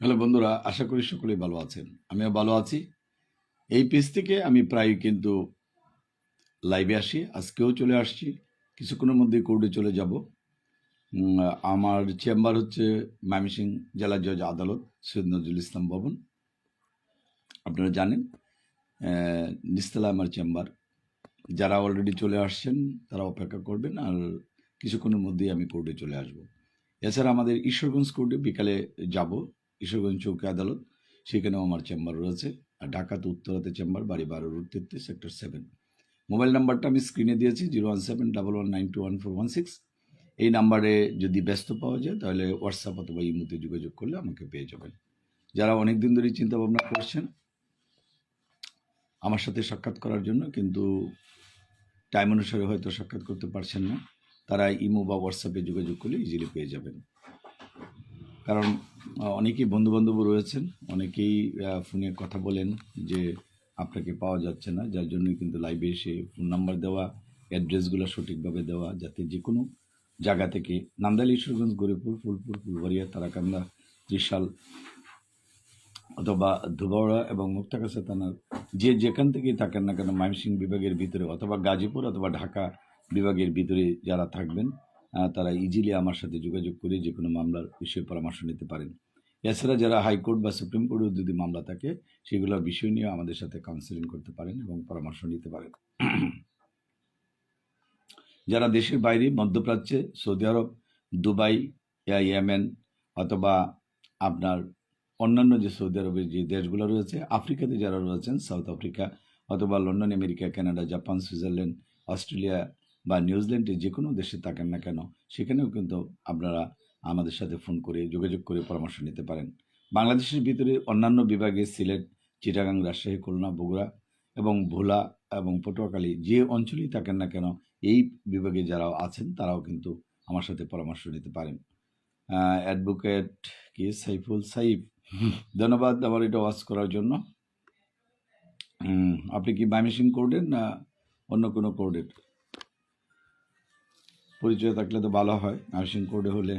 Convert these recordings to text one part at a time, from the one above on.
Hello বন্ধুরা, আশা করি সকলেই ভালো আছেন। আমিও ভালো আছি। এই পেজ থেকে আমি প্রায় কিন্তু লাইভে আসি, আজকেও চলে আসছি। কিছুক্ষণের মধ্যে কোর্টে চলে যাব। আমার চেম্বার হচ্ছে ময়মনসিং জেলা জজ আদালত, সৈয়দ নজরুল ইসলাম ভবন। আপনারা জানেন নিস্তলা আমার চেম্বার যারা অলরেডি চলে আসছেন, তারা অপেক্ষা করবেন আর কিছুক্ষণের মধ্যেই আমি কোর্টে চলে আসব। এছাড়া আমাদের ঈশ্বরগঞ্জ কোর্টে বিকালে যাব। ঈশ্বরগঞ্জ চৌকি আদালত, সেখানেও আমার চেম্বার রয়েছে। আর ঢাকাতে উত্তরাতে চেম্বার, বাড়ি বারো রোড তেত্রিশ, সেক্টর সেভেন। মোবাইল নাম্বারটা আমি স্ক্রিনে দিয়েছি, zero one seven double one nine two one four one six. এই নাম্বারে যদি ব্যস্ত পাওয়া যায়, তাহলে হোয়াটসঅ্যাপ অথবা ইমোতে যোগাযোগ করলে আমাকে পেয়ে যাবেন। যারা অনেক দিন ধরেই চিন্তা ভাবনা করছেন, আমার সাথে সাক্ষাৎ করার জন্য, কিন্তু টাইম অনুসারে হয়তো সাক্ষাৎ করতে পারছেন না, তারা ইমো বা হোয়াটসঅ্যাপে যোগাযোগ করলে ইজিলি পেয়ে যাবেন। কারণ অনেকেই বন্ধুবান্ধব রয়েছেন, অনেকেই ফোনে কথা বলেন যে আপনাকে পাওয়া যাচ্ছে না, যার জন্য কিন্তু লাইভে এসে ফোন নাম্বার দেওয়া অ্যাড্রেসগুলো সঠিকভাবে দেওয়া, যাতে যে কোনো জায়গা থেকে নান্দাইল, ঈশ্বরগঞ্জ, গরিপুর, ফুলপুর, ফুলবাড়িয়া, তারাকান্দা, ত্রিশাল অথবা ধুবাওড়া এবং মুক্তাগাছা থানার যে যেখান থেকেই থাকেন না কেন ময়মনসিংহ বিভাগের ভিতরে অথবা গাজীপুর অথবা ঢাকা বিভাগের ভিতরে যারা থাকবেন তারা ইজিলি আমার সাথে যোগাযোগ করে যে কোনো মামলার বিষয়ে পরামর্শ নিতে পারেন। এছাড়া যারা হাইকোর্ট বা সুপ্রিম কোর্টেও যদি মামলা থাকে সেগুলোর বিষয় নিয়ে আমাদের সাথে কাউন্সেলিং করতে পারেন এবং পরামর্শ নিতে পারেন। যারা দেশের বাইরে, মধ্যপ্রাচ্যে সৌদি আরব দুবাই ইয়া ইয়েমেন অথবা আপনার অন্যান্য যে সৌদি আরবের যে দেশগুলো রয়েছে, আফ্রিকাতে যারা রয়েছেন সাউথ আফ্রিকা অথবা London America Canada Japan Switzerland Australia বা নিউজিল্যান্ডে যে কোনো দেশে থাকেন না কেন, সেখানেও কিন্তু আপনারা আমাদের সাথে ফোন করে যোগাযোগ করে পরামর্শ নিতে পারেন। বাংলাদেশের ভিতরে অন্যান্য বিভাগে সিলেট, চিটাগাং, রাজশাহী, খুলনা, বগুড়া এবং ভোলা এবং পটুয়াখালী যে অঞ্চলেই থাকেন না কেন, এই বিভাগে যারা আছেন তারাও কিন্তু আমার সাথে পরামর্শ নিতে পারেন। অ্যাডভোকেট কি সাইফুল সাইফ, ধন্যবাদ আমার এটা ওয়াচ করার জন্য। আপনি কি মাইমিসিং কোর্টের না অন্য কোনো কোর্টের পরিচয় থাকলে তো ভালো হয়। মাইমিসিং কোর্ডে হলে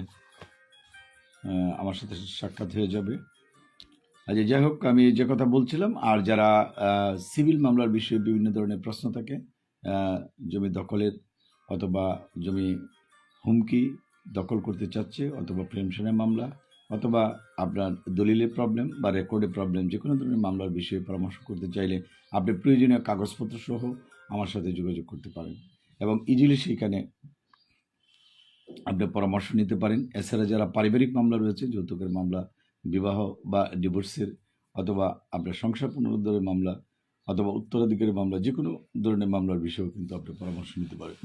আমার সাথে সাক্ষাৎ হয়ে যাবে। আচ্ছা যাই হোক, আমি যে কথা বলছিলাম, আর যারা সিভিল মামলার বিষয়ে বিভিন্ন ধরনের প্রশ্ন থাকে জমি দখলের অথবা জমি হুমকি দখল করতে চাচ্ছে, অথবা প্রেমশনের মামলা, অথবা আপনার দলিলের প্রবলেম বা রেকর্ডের প্রবলেম যে কোনো ধরনের মামলার বিষয়ে পরামর্শ করতে চাইলে আপনি প্রয়োজনীয় কাগজপত্র সহ আমার সাথে যোগাযোগ করতে পারেন। এবং ইজিলি সেখানে আপনি পরামর্শ নিতে পারেন। এছাড়া যারা পারিবারিক মামলা রয়েছে, যৌতুকের মামলা, বিবাহ বা ডিভোর্সের অথবা আপনার সংসার পুনরুদ্ধারের মামলা অথবা উত্তরাধিকারের মামলা যে কোনো ধরনের মামলার বিষয়েও কিন্তু আপনি পরামর্শ নিতে পারেন।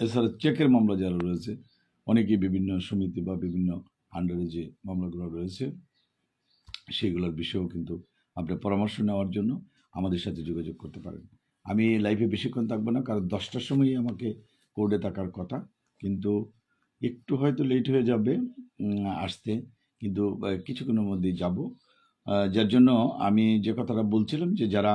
এছাড়া চেকের মামলা যারা রয়েছে, অনেকেই বিভিন্ন সমিতি বা বিভিন্ন আন্ডারে যে মামলাগুলো রয়েছে, সেগুলোর বিষয়েও কিন্তু আপনি পরামর্শ নেওয়ার জন্য আমাদের সাথে যোগাযোগ করতে পারেন। আমি লাইফে বেশিক্ষণ থাকব না, কারণ দশটার সময়ই আমাকে কোর্টে থাকার কথা। কিন্তু একটু হয়তো লেট হয়ে যাবে আসতে। কিন্তু কিছুক্ষণের মধ্যেই যাব। যার জন্য আমি যে কথাটা বলছিলাম যে যারা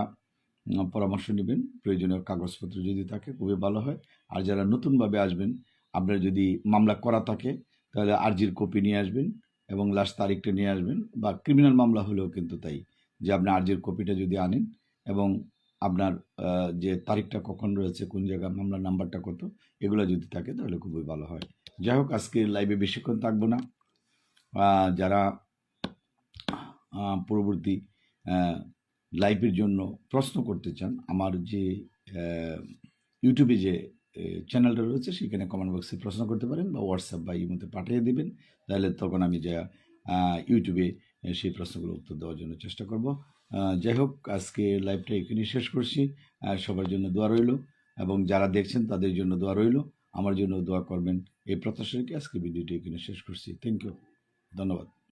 পরামর্শ নেবেন, প্রয়োজনীয় কাগজপত্র যদি থাকে, খুবই ভালো হয়। আর যারা নতুনভাবে আসবেন, আপনার যদি মামলা করা থাকে, তাহলে আর্জির কপি নিয়ে আসবেন এবং লাস্ট তারিখটা নিয়ে আসবেন। বা ক্রিমিনাল মামলা হলেও কিন্তু তাই, যে আপনি আর্জির কপিটা যদি আনেন এবং আপনার যে তারিখটা কখন রয়েছে, কোন জায়গায় মামলার নাম্বারটা কত, এগুলো যদি থাকে তাহলে খুবই ভালো হয়। যাই হোক আজকে লাইভে বেশিক্ষণ থাকব না। যারা পরবর্তী লাইভের জন্য প্রশ্ন করতে চান, আমার যে ইউটিউবে যে চ্যানেলটা রয়েছে, সেখানে কমেন্ট বক্সে প্রশ্ন করতে পারেন বা হোয়াটসঅ্যাপ বা ইমোতে পাঠিয়ে দেবেন। তাহলে তখন আমি যা ইউটিউবে সেই প্রশ্নগুলো উত্তর দেওয়ার জন্য চেষ্টা করব। যাই হোক, আজকে লাইভটা এখানে শেষ করছি। সবার জন্য দোয়া রইল, এবং যারা দেখছেন তাদের জন্য দোয়া রইল। আমার জন্য দোয়া করবেন এই প্রত্যাশা রেখে আজকে ভিডিওটি এখানে শেষ করছি। থ্যাংক ইউ ধন্যবাদ।